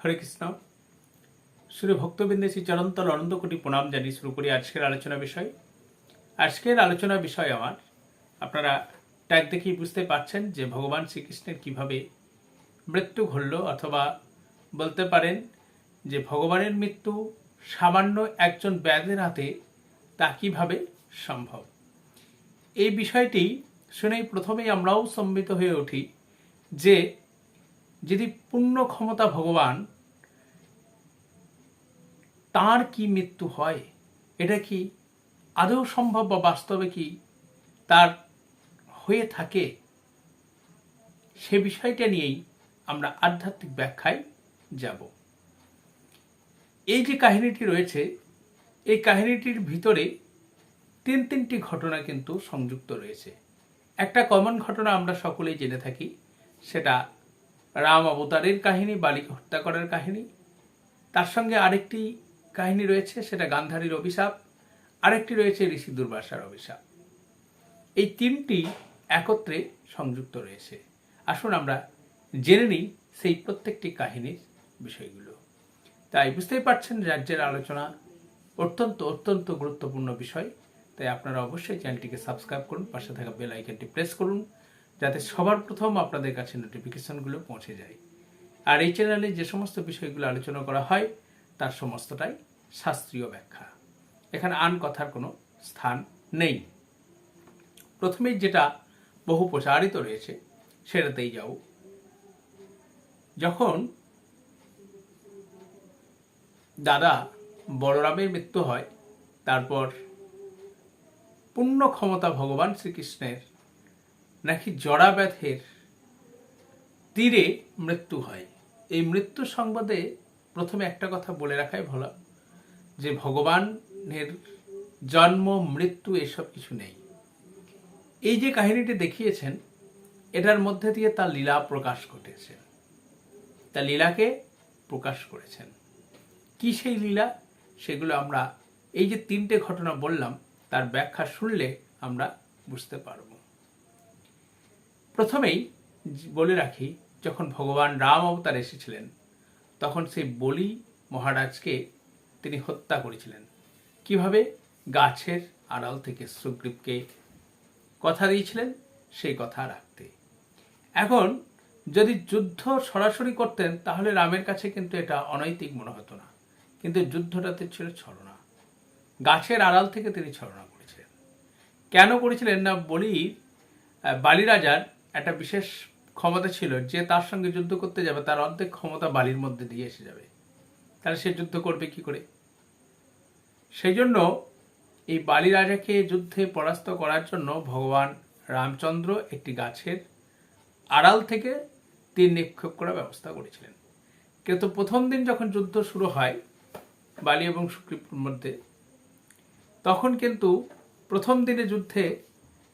হরে কৃষ্ণ। শ্রী ভক্তবৃন্দে শ্রী চরন্তল অনন্ত কোটি প্রণাম জানিয়ে শুরু করি আজকের আলোচনা বিষয়। আজকের আলোচনা বিষয় আমার। আপনারা ট্যাগ দেখেই বুঝতে পারছেন যে ভগবান শ্রীকৃষ্ণের কীভাবে মৃত্যু ঘটল অথবা বলতে পারেন যে ভগবানের মৃত্যু সামান্য একজন ব্যাধের হাতে তা কীভাবে সম্ভব? এই বিষয়টি শুনেই প্রথমেই আমরাও সম্মিত হয়ে উঠি যে যদি পূর্ণ ক্ষমতা ভগবান, তার কি মৃত্যু হয়? এটা কি আদৌ সম্ভব বা বাস্তবে কি তার হয়ে থাকে? সে বিষয়টা নিয়েই আমরা আধ্যাত্মিক ব্যাখ্যায় যাব। এই যে কাহিনীটি রয়েছে, এই কাহিনীটির ভিতরে তিন তিনটি ঘটনা কিন্তু সংযুক্ত রয়েছে। একটা কমন ঘটনা আমরা সকলেই জেনে থাকি, সেটা রাম অবতারের কাহিনী, বালিকে হত্যা করার কাহিনী। তার সঙ্গে আরেকটি কাহিনী রয়েছে, সেটা গান্ধারীর অভিশাপ। আরেকটি রয়েছে ঋষি দুর্বাসার অভিশাপ। এই তিনটি একত্রে সংযুক্ত রয়েছে। আসুন আমরা জেনে নিই সেই প্রত্যেকটি কাহিনীর বিষয়গুলো। তাই বুঝতেই পারছেন, রাজ্যের আলোচনা অত্যন্ত অত্যন্ত গুরুত্বপূর্ণ বিষয়। তাই আপনারা অবশ্যই চ্যানেলটিকে সাবস্ক্রাইব করুন, পাশে থাকা বেল আইকনটি প্রেস করুন। যাতে সবার প্রথম আপনাদের কাছে নোটিফিকেশনগুলো পৌঁছে যায়। আর এই চ্যানেলে যে সমস্ত বিষয়গুলো আলোচনা করা হয়, তার সমস্তটাই শাস্ত্রীয় ব্যাখ্যা। এখানে আন কথার কোনো স্থান নেই। প্রথমেই যেটা বহু প্রচারিত রয়েছে, সেটাতেই যাও। যখন দাদা বলরামের মৃত্যু হয়, তারপর পূর্ণ ক্ষমতা ভগবান শ্রীকৃষ্ণের নাকি জড়া ব্যাধের তীরে মৃত্যু হয়? এই মৃত্যু সংবাদে প্রথমে একটা কথা বলে রাখাই ভালো, যে ভগবানের জন্ম, মৃত্যু এসব কিছু নেই। এই যে কাহিনীটি দেখিয়েছেন, এটার মধ্যে দিয়ে তার লীলা প্রকাশ ঘটেছে। তার লীলাকে প্রকাশ করেছেন। কি সেই লীলা? সেগুলো আমরা, এই যে তিনটে ঘটনা বললাম, তার ব্যাখ্যা শুনলে আমরা বুঝতে পারব। প্রথমেই বলে রাখি, যখন ভগবান রাম অবতার এসেছিলেন, তখন সেই বলি মহারাজকে তিনি হত্যা করেছিলেন। কীভাবে? গাছের আড়াল থেকে সুগ্রীবকে কথা দিয়েছিলেন, সেই কথা রাখতে। এখন, যদি যুদ্ধ সরাসরি করতেন, তাহলে রামের কাছে কিন্তু এটা অনৈতিক মনে হতো না। কিন্তু যুদ্ধটাতে ছিল ছলনা। গাছের আড়াল থেকে তিনি ছলনা করেছিলেন। কেন করেছিলেন না বলি বালি রাজার একটা বিশেষ ক্ষমতা ছিল যে তার সঙ্গে যুদ্ধ করতে যাবে, তার অর্ধেক ক্ষমতা বালির মধ্যে দিয়ে এসে যাবে। তাহলে সে যুদ্ধ করবে কি করে? সেই জন্য এই বালি রাজাকে যুদ্ধে পরাস্ত করার জন্য ভগবান রামচন্দ্র একটি গাছের আড়াল থেকে তীর নিক্ষেপ করার ব্যবস্থা করেছিলেন। কিন্তু প্রথম দিন যখন যুদ্ধ শুরু হয় বালি এবং সুগ্রীবপুর মধ্যে, তখন কিন্তু প্রথম দিনে যুদ্ধে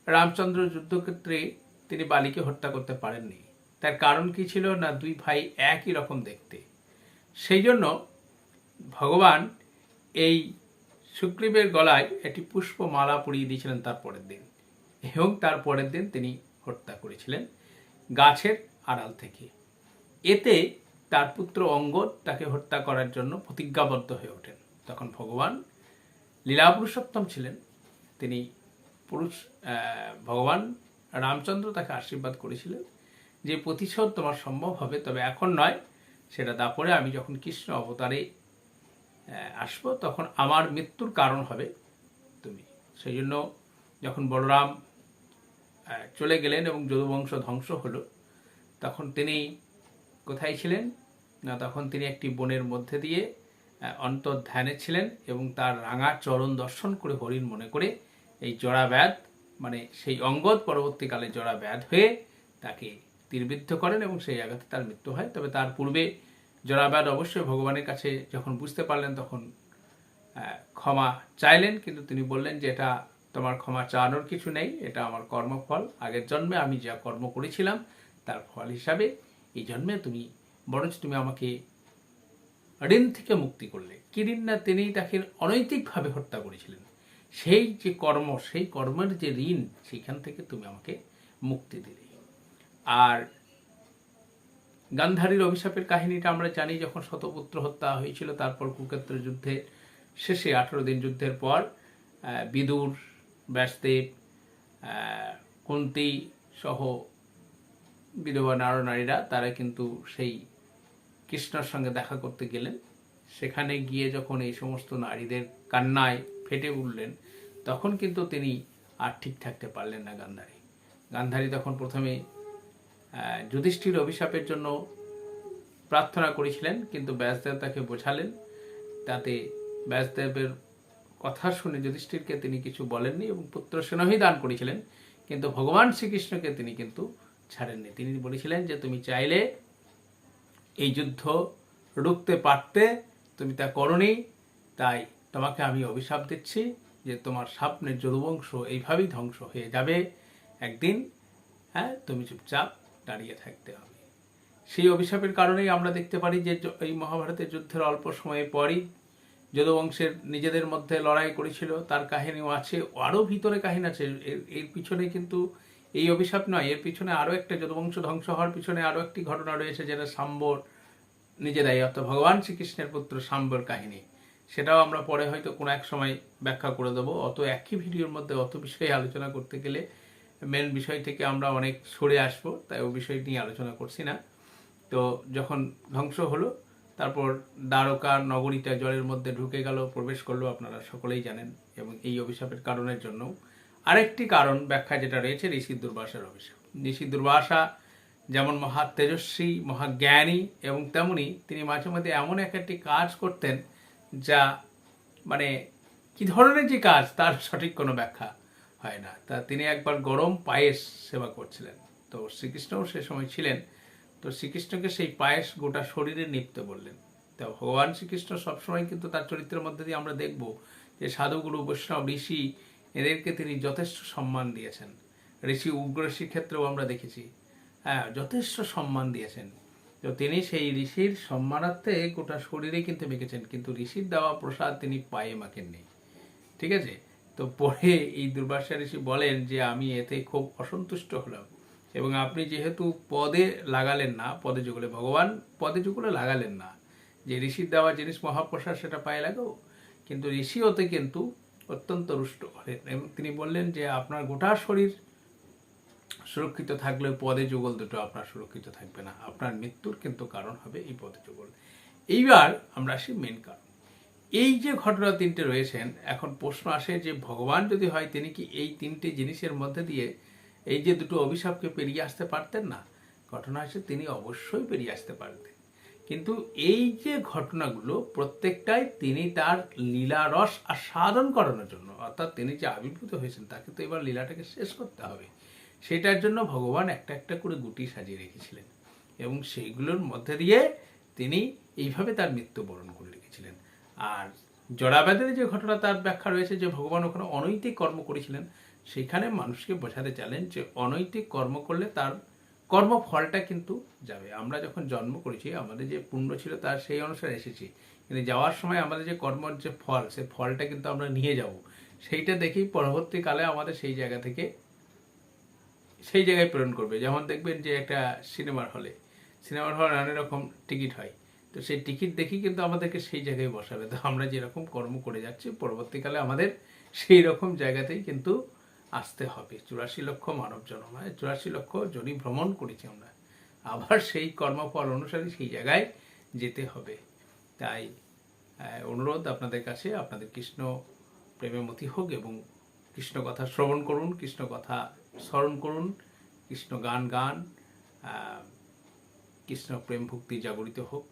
রামচন্দ্র যুদ্ধক্ষেত্রে তিনি বালিকে হত্যা করতে পারেননি। তার কারণ কি ছিল না দুই ভাই একই রকম দেখতে। সেই জন্য ভগবান এই সুগ্রীবের গলায় একটি পুষ্পমালা পরিয়ে দিয়েছিলেন তার পরের দিন এবং তার পরের দিন তিনি হত্যা করেছিলেন গাছের আড়াল থেকে। এতে তার পুত্র অঙ্গদ তাকে হত্যা করার জন্য প্রতিজ্ঞাবদ্ধ হয়ে ওঠেন। তখন ভগবান লীলা পুরুষোত্তম ছিলেন। তিনি পুরুষ ভগবান রামচন্দ্র তাকে আশীর্বাদ করেছিলেন যে প্রতিশোধ তোমার সম্ভব হবে, তবে এখন নয়, সেটা তারপরে আমি যখন কৃষ্ণ অবতারে আসব, তখন আমার মৃত্যুর কারণ হবে তুমি। সেই জন্য যখন বলরাম চলে গেলেন এবং যদুবংশ ধ্বংস হলো, তখন তিনি কোথায় ছিলেন? না, তখন তিনি একটি বনের মধ্যে দিয়ে অন্তর ধ্যানে ছিলেন এবং তার রাঙা চরণ দর্শন করে হরিণ মনে করে এই জড়া ব্যাধ মানে সেই অঙ্গদ পরবর্তীকালে জড়া ব্যাধ হয়ে তাকে তীরবিদ্ধ করেন এবং সেই আঘাতে তার মৃত্যু হয়। তবে তার পূর্বে জরাবাদ অবশ্যই ভগবানের কাছে যখন বুঝতে পারলেন তখন ক্ষমা চাইলেন। কিন্তু তিনি বললেন যে, এটা তোমার ক্ষমা চাওয়ানোর কিছু নেই। এটা আমার কর্মফল। আগের জন্মে আমি যা কর্ম করেছিলাম তার ফল হিসাবে এই জন্মে তুমি, বরঞ্চ তুমি আমাকে ঋণ থেকে মুক্তি করলে। কি ঋণ না তিনি তাকে অনৈতিকভাবে হত্যা করেছিলেন। সেই যে কর্ম, সেই কর্মের যে ঋণ, সেখান থেকে তুমি আমাকে মুক্তি দিলে। আর গান্ধারীর অভিশাপের কাহিনীটা আমরা জানি, যখন শতপুত্র হত্যা হয়েছিল, তারপর কুরুক্ষেত্র যুদ্ধে শেষে আঠেরো দিন যুদ্ধের পর বিদুর, ব্যাসদেব কুন্তি সহ বিধবা নারনারীরা তারা কিন্তু সেই কৃষ্ণর সঙ্গে দেখা করতে গেলেন। সেখানে গিয়ে যখন এই সমস্ত নারীদের কান্নায় ফেটে উঠলেন, তখন কিন্তু তিনি আর ঠিক থাকতে পারলেন না গান্ধারী। গান্ধারী তখন প্রথমে যুধিষ্ঠির অভিশাপের জন্য প্রার্থনা করেছিলেন, কিন্তু ব্যাসদেব তাকে বোঝালেন। তাতে ব্যাসদেবের কথা শুনে যুধিষ্ঠিরকে তিনি কিছু বলেননি এবং পুত্র সেনহি দান করেছিলেন, কিন্তু ভগবান শ্রীকৃষ্ণকে তিনি কিন্তু ছাড়েননি। তিনি বলেছিলেন যে, তুমি চাইলে এই যুদ্ধ রুখতে পারতে, তুমি তা করনি, তাই তোমাকে আমি অভিশাপ দিচ্ছি যে তোমার স্বপ্নের যদুবংশ এইভাবেই ধ্বংস হয়ে যাবে। একদিন হ্যাঁ তুমি চুপচাপ দাঁড়িয়ে থাকতে হবে। সেই অভিশাপের কারণেই আমরা দেখতে পারি যে এই মহাভারতের যুদ্ধের অল্প সময় পরই যদুবংশের নিজেদের মধ্যে লড়াই করেছিল, তার কাহিনীও আছে আরও ভিতরে কাহিনী আছে। এর এর পিছনে কিন্তু এই অভিশাপ নয়, এর পিছনে আরও একটা যদুবংশ ধ্বংস হওয়ার পিছনে আরও একটি ঘটনা রয়েছে, যেটা সাম্বর নিজে দায়ী অর্থাৎ ভগবান শ্রীকৃষ্ণের পুত্র সাম্বর কাহিনী। সেটাও আমরা পরে হয়তো কোনো এক সময় ব্যাখ্যা করে দেবো। অত একই ভিডিওর মধ্যে অত বিষয়ে আলোচনা করতে গেলে মেন বিষয় থেকে আমরা অনেক সরে আসব, তাই ও বিষয় নিয়ে আলোচনা করছি না। তো যখন ধ্বংস হলো, তারপর দ্বারকা, নগরীটা জলের মধ্যে ঢুকে গেল, প্রবেশ করল আপনারা সকলেই জানেন, এবং এই অভিশাপের কারণের জন্য আরেকটি কারণ ব্যাখ্যা যেটা রয়েছে, ঋষি দুর্বাসার অভিশাপ। ঋষি দুর্বাসা যেমন মহা তেজস্বী মহাজ্ঞানী এবং তেমনি তিনি মাঝে মাঝে এমন এক একটি কাজ করতেন যা মানে কি ধরনের যে কাজ, তার সঠিক কোনো ব্যাখ্যা হয় না। তা তিনি একবার গরম পায়েস সেবা করছিলেন। তো শ্রীকৃষ্ণও সে সময় ছিলেন। তো শ্রীকৃষ্ণকে সেই পায়েস গোটা শরীরে নিপতে বললেন তো ভগবান শ্রীকৃষ্ণ সবসময় কিন্তু তার চরিত্রের মধ্যে দিয়ে আমরা দেখব যে সাধুগুরু, বৈষ্ণব, ঋষি, এদেরকে তিনি যথেষ্ট সম্মান দিয়েছেন। ঋষি উগ্রষীর ক্ষেত্রেও আমরা দেখেছি। হ্যাঁ যথেষ্ট সম্মান দিয়েছেন। তো তিনি সেই ঋষির সম্মানার্থে গোটা শরীরে কিন্তু মেখেছেন। কিন্তু ঋষির দেওয়া প্রসাদ তিনি পায়ে মাখেননি। ঠিক আছে? তো পরে এই দুর্বাসা ঋষি বলেন যে, আমি এতে খুব অসন্তুষ্ট হলাম এবং আপনি যেহেতু পদে লাগালেন না, পদে যুগলে ভগবান, পদে যুগলে লাগালেন না। যে ঋষির দেওয়া জিনিস মহাপ্রসাদ, সেটা পায়ে লাগাও। কিন্তু ঋষি ওতে কিন্তু অত্যন্ত রুষ্ট হলেন এবং তিনি বললেন যে, আপনার গোটা শরীর সুরক্ষিত থাকলে পদে যুগল দুটো আপনার সুরক্ষিত থাকবে না। আপনার মৃত্যুর কিন্তু কারণ হবে এই পদে যুগল। এইবার আমরা আসি মেন কারণ। এই যে ঘটনা তিনটে রয়েছেন, এখন প্রশ্ন আসে যে ভগবান যদি হয়, তিনি কি এই তিনটে জিনিসের মধ্যে দিয়ে এই যে দুটো অভিশাপকে পেরিয়ে আসতে পারতেন না? ঘটনা আছে তিনি অবশ্যই পেরিয়ে আসতে পারতেন। কিন্তু এই যে ঘটনাগুলো প্রত্যেকটাই তিনি তার লীলা রস আস্বাদন করানোর জন্য, অর্থাৎ তিনি যে আবির্ভূত হয়েছেন, তাকে তো এবার লীলাটাকে শেষ করতে হবে। সেটার জন্য ভগবান একটা একটা করে গুটি সাজিয়ে রেখেছিলেন। এবং সেইগুলোর মধ্যে দিয়ে তিনি এইভাবে তার মৃত্যুবরণ করে রেখেছিলেন। আর জড়াবাদের যে ঘটনা, তার ব্যাখ্যা রয়েছে যে ভগবান ওখানে অনৈতিক কর্ম করেছিলেন। সেখানে মানুষকে বোঝাতে চাইলেন যে অনৈতিক কর্ম করলে তার কর্মফলটা কিন্তু যাবে। আমরা যখন জন্ম করেছি, আমাদের যে পুণ্য ছিল তার সেই অনুসারে এসেছি। কিন্তু যাওয়ার সময় আমাদের যে কর্মর যে ফল সেই ফলটা কিন্তু আমরা নিয়ে যাব। সেইটা দেখেই পরবর্তীকালে আমাদের সেই জায়গা থেকে সেই জায়গায় প্রেরণ করবে। যেমন দেখবেন যে একটা সিনেমার হলে সিনেমার হলে নানা রকম টিকিট হয়। তো সেই টিকিট দেখি কিন্তু আমাদেরকে সেই জায়গায় বসাবে। তো আমরা যেরকম কর্ম করে যাচ্ছি, পরবর্তীকালে আমাদের সেই রকম জায়গাতেই কিন্তু আসতে হবে। চুরাশি লক্ষ মানব জন্ম, হয়? চুরাশি লক্ষ জনি ভ্রমণ করেছি আমরা। আবার সেই কর্মফল অনুসারে সেই জায়গায় যেতে হবে। তাই অনুরোধ আপনাদের কাছে, আপনাদের কৃষ্ণ প্রেমে মতি হোক এবং কৃষ্ণ কথা শ্রবণ করুন, কৃষ্ণ কথা স্মরণ করুন কৃষ্ণ গান গান কৃষ্ণ প্রেম ভক্তি জাগরিত হোক।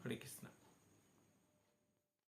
হরে কৃষ্ণ।